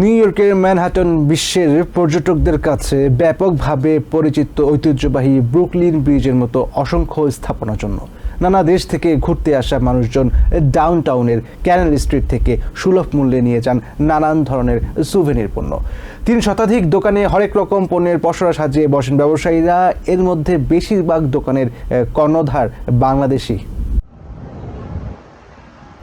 New ইয়র্কের Manhattan বিশ্বের পর্যটকদের কাছে ব্যাপকভাবে পরিচিত ঐতিহ্যবাহী ব্রুকলিন ব্রিজের মতো অসংখ্য স্থাপনার জন্য। নানা দেশ থেকে ঘুরতে আসা মানুষজন ডাউন টাউনের ক্যানেল স্ট্রিট থেকে সুলভ মূল্যে নিয়ে যান নানান ধরনের সুভেনির পণ্য। তিন শতাধিক দোকানে হরেক রকম পণ্যের পসরা সাজিয়ে বসেন ব্যবসায়ীরা। এর মধ্যে বেশিরভাগ দোকানের কর্ণধার বাংলাদেশি।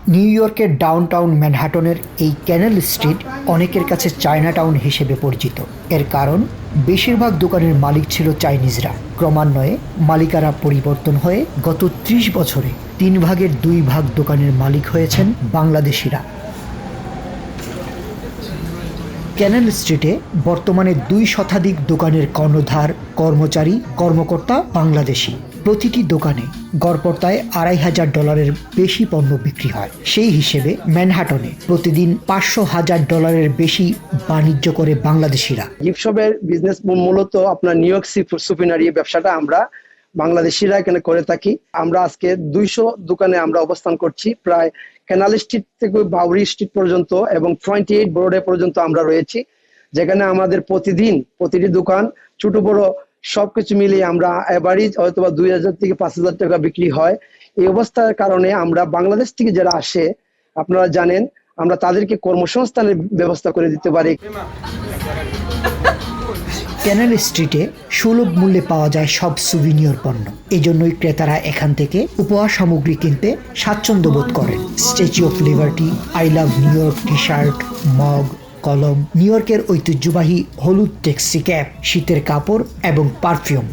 নিউ ইয়র্কের ডাউনটাউন ম্যানহাটনের এই ক্যানেল স্ট্রিট অনেকের কাছে চায়না টাউন হিসেবে পরিচিত। এর কারণ, বেশিরভাগ দোকানের মালিক ছিল চাইনিজরা। ক্রমান্বয়ে মালিকারা পরিবর্তন হয়ে গত ত্রিশ বছরে তিন ভাগের দুই ভাগ দোকানের মালিক হয়েছেন বাংলাদেশিরা। ক্যানেল স্ট্রিটে বর্তমানে দুই শতাধিক দোকানের কর্ণধার, কর্মচারী, কর্মকর্তা বাংলাদেশি। প্রতিটি দোকানে গড়পড়তায় আড়াই হাজার ডলারের বেশি পণ্য বিক্রি হয়। সেই হিসেবে ম্যানহাটনে প্রতিদিন পাঁচশো হাজার ডলারের বেশি বাণিজ্য করে বাংলাদেশিরা। গিফট শপের বিজনেস মূলত আপনার নিউ ইয়র্ক সুপিনারি ব্যবসাটা আমরা বাংলাদেশিরা এখানে করে থাকি। আমরা আজকে দুইশো দোকানে আমরা অবস্থান করছি। প্রায় ক্যানাল স্ট্রিট থেকে বাউরি স্ট্রিট পর্যন্ত এবং টোয়েন্টি এইট বোর্ডে পর্যন্ত আমরা রয়েছি। যেখানে আমাদের প্রতিদিন প্রতিটি দোকান, ছোট বড় সবকিছু মিলিয়ে আমরা এভারেজ হয়তো বা দুই হাজার থেকে পাঁচ হাজার টাকা বিক্রি হয়। এই অবস্থার কারণে আমরা বাংলাদেশ থেকে যারা আসে, আপনারা জানেন, আমরা তাদেরকে কর্মসংস্থানের ব্যবস্থা করে দিতে পারি। ক্যানেল স্ট্রিটে সুলভ মূল্যে পাওয়া যায় সব সুভিনিয়র পণ্য এজন্যই ক্রেতারা এখান থেকে উপহার সামগ্রী কিনতে স্বাচ্ছন্দ্য বোধ করেন Statue of Liberty I love New York T shirt mug কলম নিউ ইয়র্কের ঐতিহ্যবাহী হলুদ ট্যাক্সি ক্যাপ শীতের কাপড় এবং perfume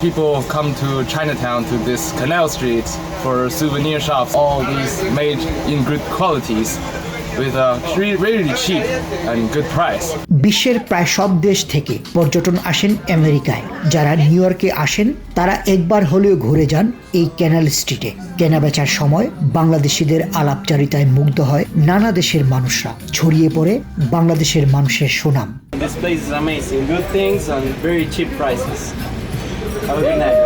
People come to Chinatown to this canal street for souvenir shops. All these made in good qualities with a really cheap and good price. বিশ্বের প্রায় সব দেশ থেকে পর্যটন আসেন আমেরিকায় যারা নিউ ইয়র্কে আসেন, তারা একবার হলেও ঘুরে যান এই ক্যানাল স্ট্রিটে কেনাবেচার সময় বাংলাদেশিদের আলাপচারিতায় মুগ্ধ হয় নানা দেশের মানুষরা ছড়িয়ে পড়ে বাংলাদেশের মানুষের সুনাম This place is amazing. Good things and very cheap prices. Have a good night.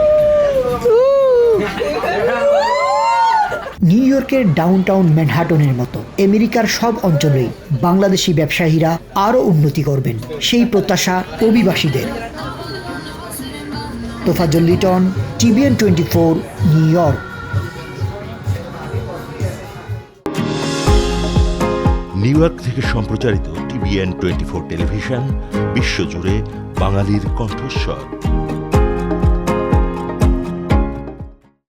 নিউ ইয়র্কের ডাউনটাউন ম্যানহাটনের মতো আমেরিকার সব অঞ্চলেই বাংলাদেশি ব্যবসায়ীরা আরও উন্নতি করবেন, সেই প্রত্যাশা অভিবাসীদের। Tofazul Liton, TVN twenty four, New York. New York থেকে সম্প্রচারিত টিভিএন টোয়েন্টি ফোর টেলিভিশন, বিশ্বজুড়ে বাঙালির কণ্ঠস্বর।